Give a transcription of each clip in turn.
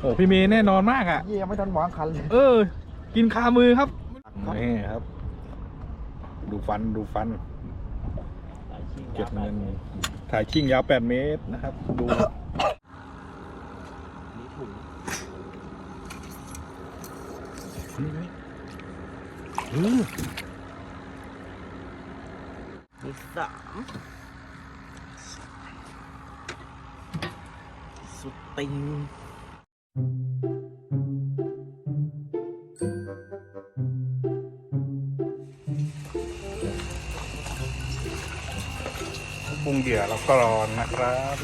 โอ้พี่เมย์แน่นอนมากอะ เยี่ยไม่ทันวางคันเลยเออ กินคามือครับครับนี่ครับ ดูฟันดูฟันเก็บเงินถ่ายชิ่งยาว8เมตรนะครับ ดูนี่ไงอือมีสามสุดติง ปรุงเหยื่อเราก็รอนนะครับ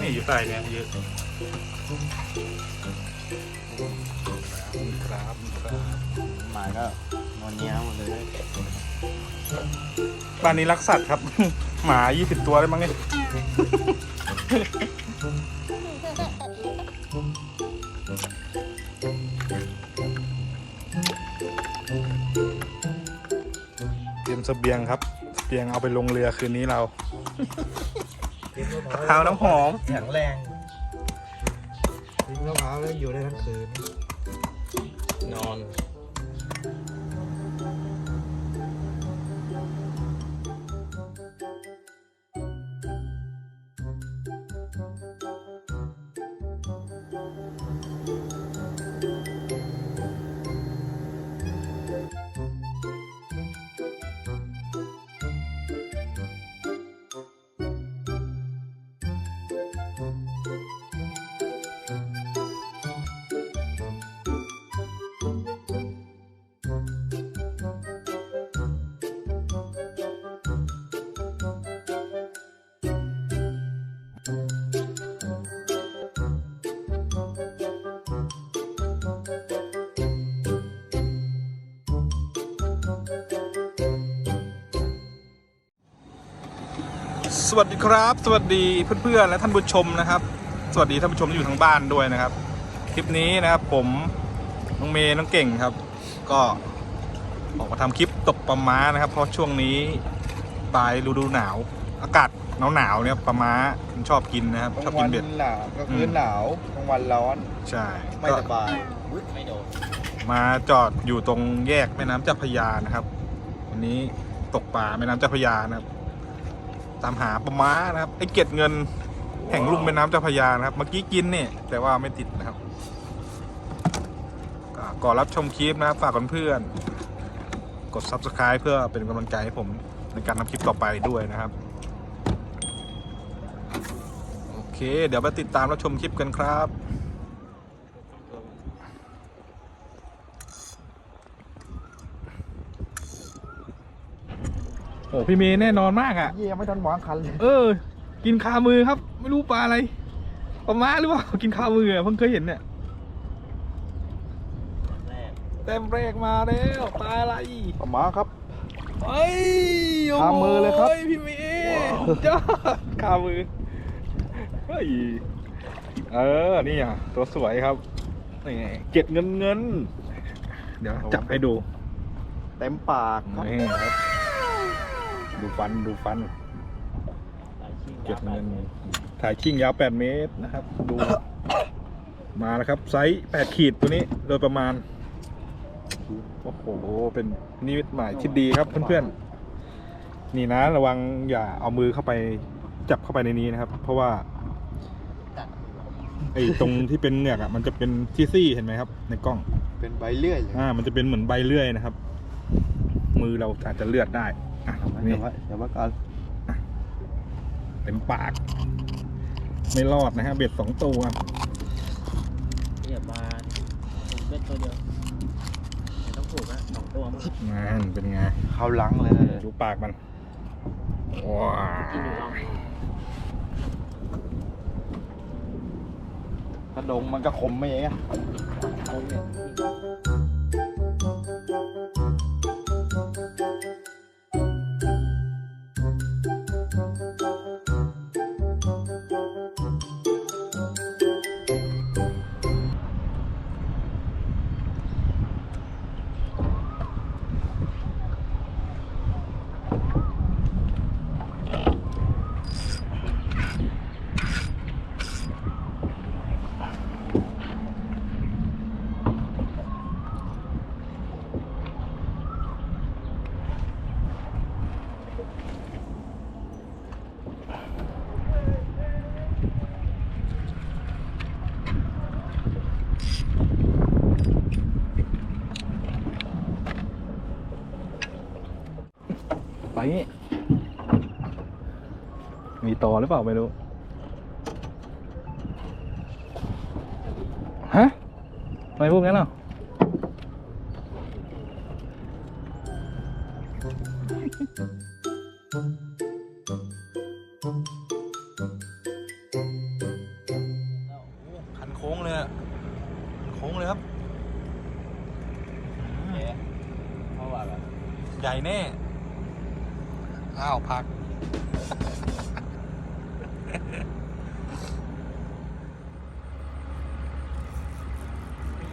นี่อยู่ใต้เนี่ยเยอะครับครับหมาก็นอนเนี้ยหมดเลยบ้านนี้รักสัตว์ครับ หมา 20 ตัวได้มั้งเนี่ย เตรียมเสบียงครับเสบียงเอาไปลงเรือคืนนี้เรากะเพราน้ำหอมแข็งแรงทิ้งมะพร้าวแล้วอยู่ได้ทั้งคืนนอน สวัสดีครับ สวัสดีเพื่อนๆและท่านผู้ชมนะครับ สวัสดีท่านผู้ชมที่อยู่ทางบ้านด้วยนะครับ คลิปนี้นะครับผมน้องเมย์น้องเก่งครับ ก็ออกมาทำคลิปตกปลาม้านะครับ เพราะช่วงนี้ปลายฤดูหนาว อากาศหนาวหนาวๆเนี่ยปลาม้ามันชอบกินนะครับกลาชอบงวักินนเบ็ด หนาวก็คืนหนาวกลางวันร้อนใช่ไม่ก็ สบายไม่โดนมาจอดอยู่ตรงแยกแม่น้ำเจ้าพระยานะครับ วันนี้ตกปลาแม่น้ำเจ้าพระยานะครับ ตามหาปลาม้านะครับไอ้เก็ดเงินแห่งลุ่มแม่น้ำเจ้าพระยานะครับ เมื่อกี้กินเนี่ยแต่ว่าไม่ติดนะครับก็ก่อนรับชมคลิปนะครับฝากเพื่อนๆกด subscribe เพื่อเป็นกำลังใจให้ผมในการทำคลิปต่อไปด้วยนะครับ โอเค เดี๋ยวไปติดตามรับชมคลิปกันครับ อ้พี่เมย์แน่นอนมากอะ เยี่ยไม่ทันวางคันเลยเออ กินคามือครับ ไม่รู้ปลาอะไรปลาม้าหรือเปล่ากินคามืออะเพิ่งเคยเห็นเนี่ยแรกเต็มแรกมาแล้วปลาอะไรปลาหมาครับ เอ้ยโอ้โหคามือเลยครับ พี่เมย์สุดยอดคามือเฮ้ยเออนี่อะตัวสวยครับนี่เก็ดเงินเงิน เดี๋ยวจับให้ดู เต็มปากครับ นี่ครับ ดูฟันดูฟันเก็บเงินถ่ายชิ่งยาว 8 เมตรนะครับ ดู มาแล้วครับ ไซส์ 8 ขีดตัวนี้โดยประมาณ โอ้โห เป็นนิมิตหมายที่ดีครับเพื่อนๆ นี่นะระวังอย่าเอามือเข้าไปจับเข้าไปในนี้นะครับ เพราะว่าไอ้ตรงที่เป็นเหงือกอะมันจะเป็นที่ซี่เห็นไหมครับ ในกล้องเป็นใบเลื่อยเลยอ่า มันจะเป็นเหมือนใบเลื่อยนะครับ มือเราอาจจะเลือดได้ อะเดี๋นี่ยวไว้เดี๋ยวไว้ก่อนเต็มปาก ไม่รอดนะฮะ เบ็ดสองตัวเรียบมาผมเป็นตัวเดียวแต่ต้องผูกนะสองตัวมั้งนั่นเป็นไงเข้าหลังเลยนะดูปากมันว้ากินอยู่รอบกระดงมันก็คมไม่เองอะ นี้ มีต่อหรือเปล่าไม่รู้ ฮะทำไมพูดงั้นเนาะ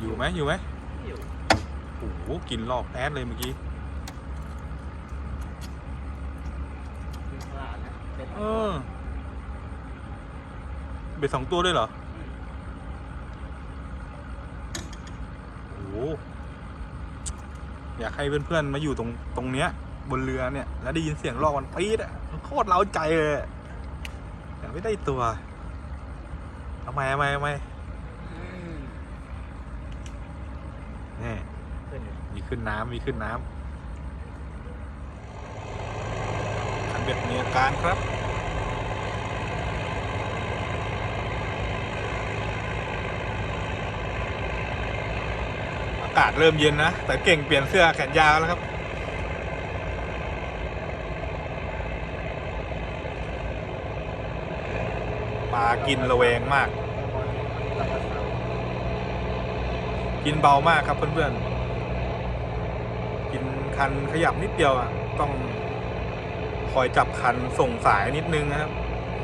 อยู่ไหมอยู่ไหมอยู่โอ้โหกินรอบแอดเลยเมื่อกี้ที่ตลาดนะเป็นเออเบ็ดสองตัวด้วยเหรอโอ้โหอยากให้เพื่อนๆมาอยู่ตรงตรงเนี้ย บนเรือเนี่ย แล้วได้ยินเสียงรอกมันปี๊ดอะมันโคตรเล้าใจเลยอะแต่ไม่ได้ตัวทำไมทำไมทำไม อืม นี่ ขึ้นอยู่มีขึ้นน้ำมีขึ้นน้ำคันเบ็ดมีอาการครับอากาศเริ่มเย็นนะ แต่เก่งเปลี่ยนเสื้อแขนยาวแล้วครับ ปลากินระแวงมาก กินเบามากครับเพื่อนๆกิน คันขยับนิดเดียวอะต้องคอยจับคันส่งสายนิดนึงนะครับ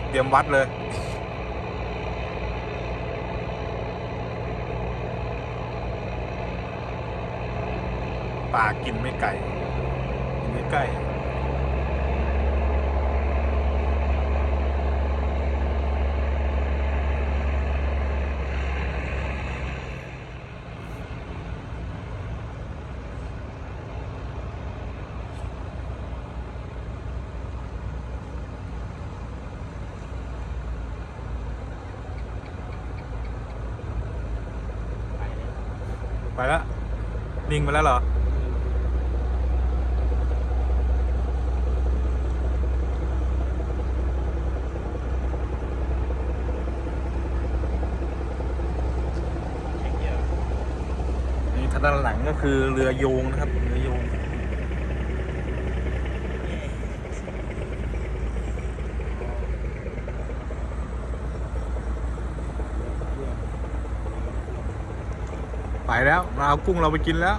เตรียมวัดเลยป่ากินไม่ไกลไม่ไกล ไปแล้วนิ่งไปแล้วเหรอ นี่ทางด้านหลังก็คือเรือโยงนะครับ เรือโยง ไปแล้วเราเอากุ้งเราไปกินแล้ว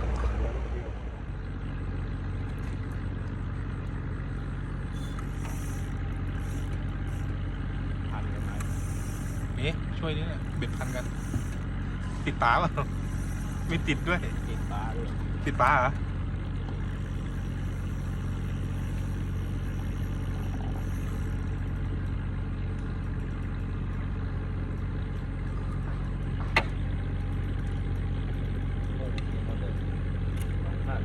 พันกันไหมเอ๊ะช่วยนี่เนี่ยเบ็ดพันกัน ติดปลาเปล่าไม่ติดด้วย ติดปลาด้วยติดปลาเหรอ โอ้โหหมดเลยสองพัน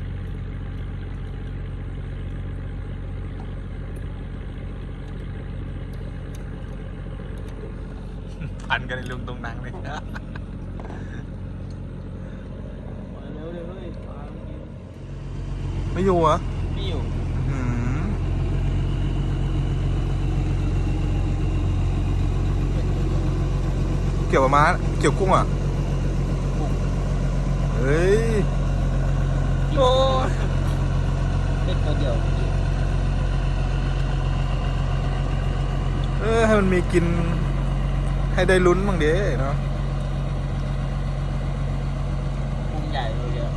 พันกันในลุงตรงนังเลยนะ มาเร็วเร็วเลยปลาไม่กิน ไม่ อยู่เหรอไม่อยู่อืมเกี่ยวกับม้าเกี่ยวกุ้งอะเฮ้ยโอ้ยเล็กตัวเดียวเออให้มันมีกิน ให้ได้ลุ้นบ้างเด้เนาะ พุงใหญ่ตัวเดียว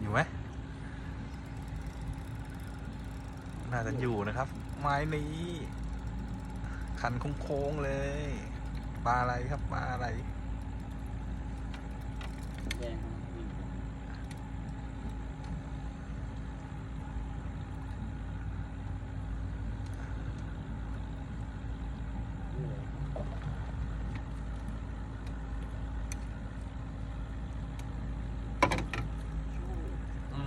อยู่ไหม น่าจะอยู่นะครับ ไม้นี้คันโค้งๆเลย ปลาอะไรครับปลาอะไร แดงวิ่ง อื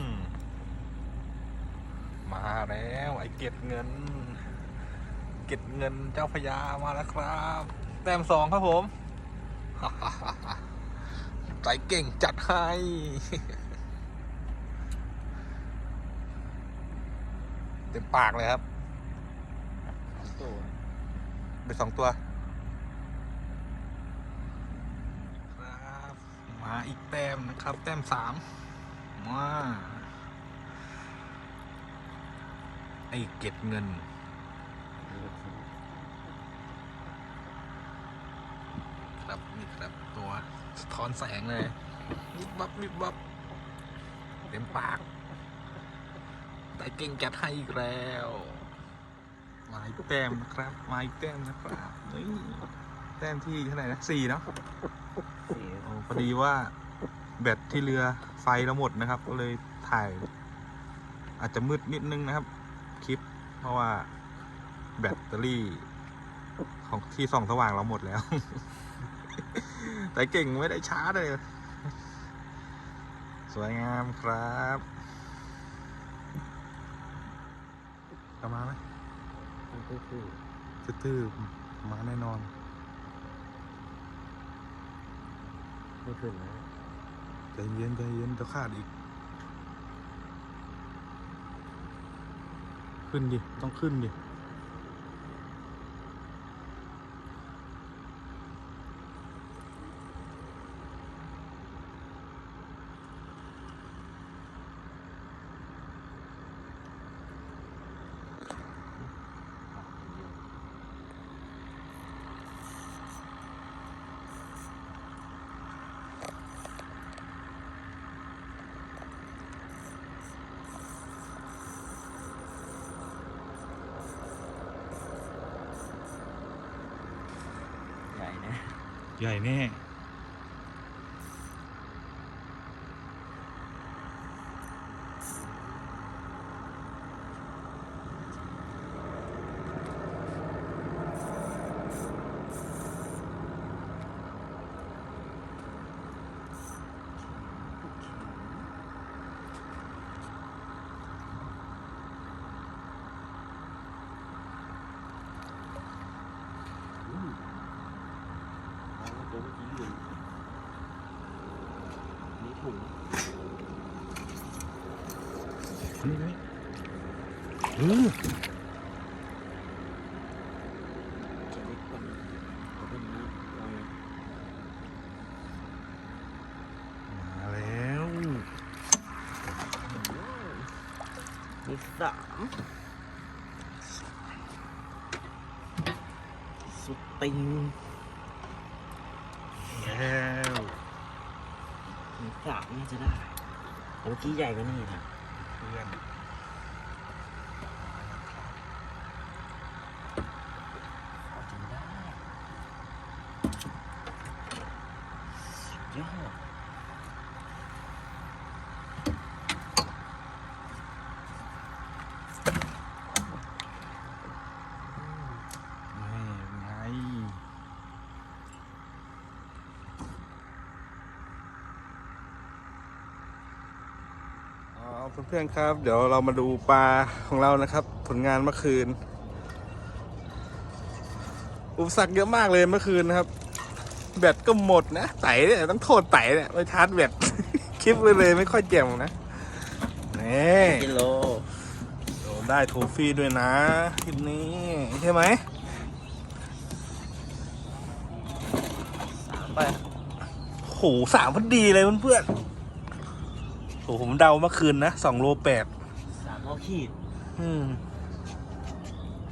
ม มาแล้ว ไอเก็ดเงิน เก็ดเงินเจ้าพญามาแล้วครับ แต้มสองครับผม ใจเก่งจัดให้เต็มปากเลยครับตัวไปสองตัว ครับ มาอีกแต้มนะครับ แต้มสามมา ไอ้เก็ดเงิน ครับนี่ครับตัวสะท้อนแสงเลยวิบวับวิบวับเต็มปาก แต่เก่งจัดให้อีกแล้วมาอีกแต้มนะครับมาอีกแต้มนะครับนี่แต้มที่เท่าไหร่นะสี่เนาะโอ้พอดีว่าแบตที่เรือไฟเราหมดนะครับ ก็เลยถ่าย อาจจะมืดนิดนึงนะครับ คลิป เพราะว่าแบตเตอรี่ของที่ส่องสว่างเราหมดแล้ว แต่เก่งไม่ได้ชาร์จเลย สวยงามครับจะมาไหมมันคือคือตื้อๆมาแน่นอนไม่ขึ้นนะใจเย็นใจเย็นจะขาดอีก ขึ้นดิ ต้องขึ้นดิ ใหญ่แน่ เอาตัวเมื่อกี้อยู่นี่ถุง นี่ไหมอือจะเล็กกว่านี้แต่เป็นนี้เรามาแล้วมีสามสุดติงแล้วมีสามน่าจะได้แต่เมื่อกี้ใหญ่กว่านี่นะ เพื่อน จำได้สุดยอด นี่ไง เอาเพื่อนๆครับ เดี๋ยวเรามาดูปลาของเรานะครับ ผลงานเมื่อคืน อุปสรรคเยอะมากเลยเมื่อคืนนะครับ แบตก็หมดนะไต่เนี่ยต้องโทษไต่เนี่ยไปชาร์จแบตคลิปไปเลยไม่ค่อยแจ่มนะนี่กิโลโดนได้โทฟี่ด้วยนะคลิปนี้ใช่ไหมสามไปโหสามพอดีเลยเพื่อนๆ โหผมเดาเมื่อคืนนะสองโลแปดสามโลขีดอืม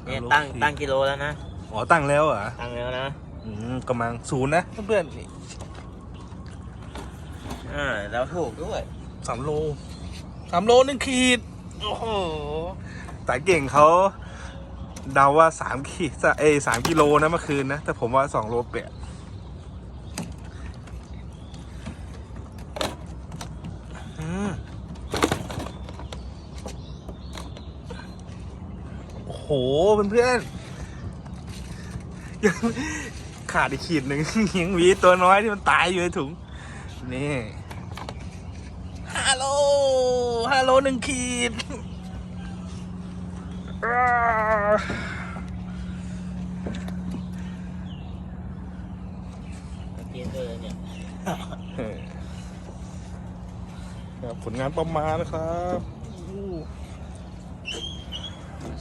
เนี่ยโลตั้งขีดตั้งกิโลแล้วนะอ๋อตั้งแล้วเหรอตั้งแล้วนะอืมกำลังศูนย์นะเพื่อนๆนี่อ่าแล้วถูกด้วยสามโลสามโลหนึ่งขีด โอ้โหแต่เก่งเขาเดาว่าสามขีดเอยสามกิโลนะเมื่อคืนนะ แต่ผมว่าสองโลแปด โอ้โหเพื่อนๆยังขาดอีกขีดหนึ่งยังมีตัวน้อยที่มันตายอยู่ในถุง นี่ฮัลโหลฮัลโหลหนึ่งขีดอ้ากินเลยเนี่ยครับผลงานประมาณนะครับอู้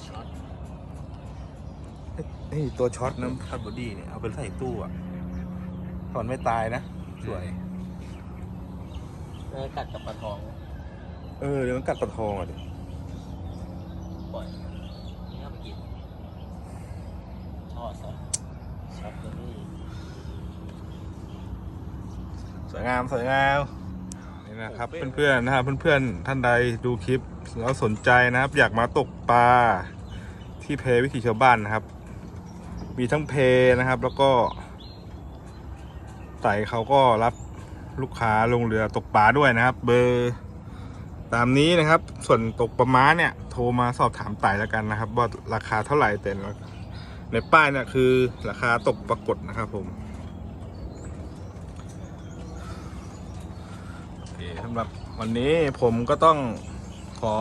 ช็อต นี่ตัวช็อตน้ำคัตบอดี้เนี่ย เอาไปใส่ตู้อะถอนไม่ตายนะ สวยแล้วกัดกับปลาทองเออ เดี๋ยวมันกัดปลาทองอะดิปล่อยนี่เอาไปกินทอดซะช็อตตัวนี้สวยงาม สวยงามนี่นะครับ เพื่อนๆนะครับเพื่อนๆท่านใดดูคลิป แล้วสนใจนะครับ อยากมาตกปลาที่เพวิถีชาวบ้านนะครับ มีทั้งเพนะครับ แล้วก็ไต่เขาก็รับลูกค้าลงเรือตกปลาด้วยนะครับ เบอร์ตามนี้นะครับ ส่วนตกปลาม้าเนี่ย โทรมาสอบถามไต่แล้วกันนะครับ ว่าราคาเท่าไหร่แต่ในป้ายเนี่ยคือราคาตกปรากฏนะครับผมสำหรับวันนี้ผมก็ต้องขอ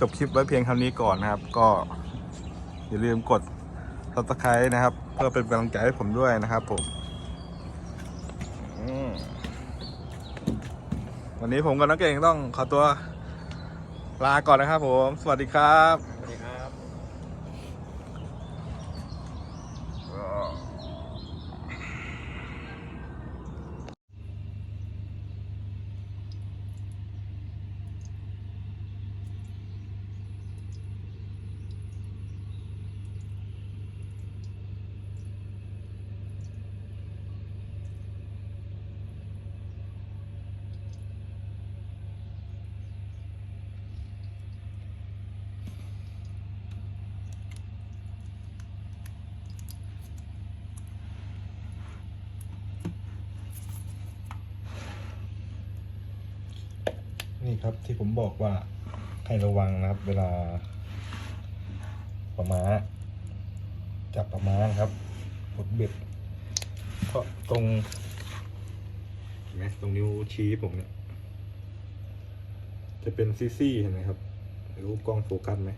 จบคลิปไว้เพียงเท่านี้ก่อนนะครับ ก็ อย่าลืมกด subscribe นะครับ เพื่อเป็นกำลังใจให้ผมด้วยนะครับผมอืมวันนี้ผมกับนักเก่งต้องขอตัวลาก่อนนะครับผม สวัสดีครับ สวัสดีครับ นี่ครับที่ผมบอกว่าให้ระวังนะครับ เวลาปลาม้าจับปลาม้าครับกดเบ็ดเพราะตรงเห็นไหมตรงนิ้วชี้ผมเนี่ย จะเป็นซี่ๆเห็นไหมครับรู้กล้องโฟกัสไหม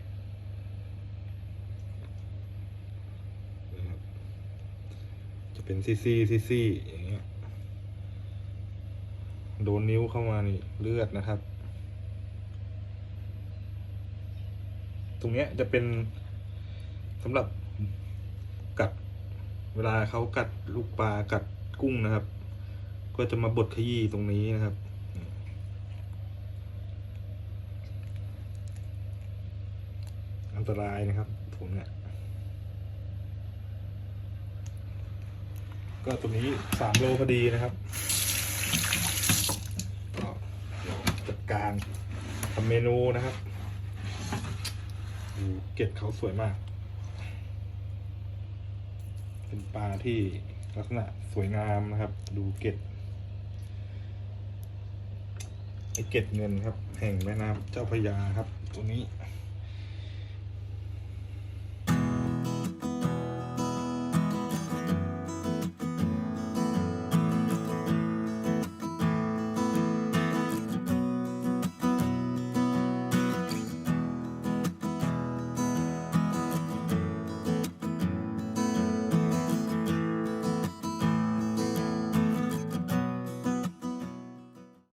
จะเป็นซี่ๆซี่ๆอย่างเงี้ยโดนนิ้วเข้ามานี่เลือดนะครับ ตรงเนี้ยจะเป็นสำหรับกัดเวลาเขากัดลูกปลากัดกุ้งนะครับ ก็จะมาบดขยี้ตรงนี้นะครับอันตรายนะครับผมเนี่ยก็ตรงนี้สามโลพอดีนะครับก็จัดการทำเมนูนะครับ เกล็ดเขาสวยมาก เป็นปลาที่ลักษณะสวยงามนะครับ ดูเกล็ดไอเกล็ดเงินครับ แห่งแม่น้ำเจ้าพระยาครับ ตัวนี้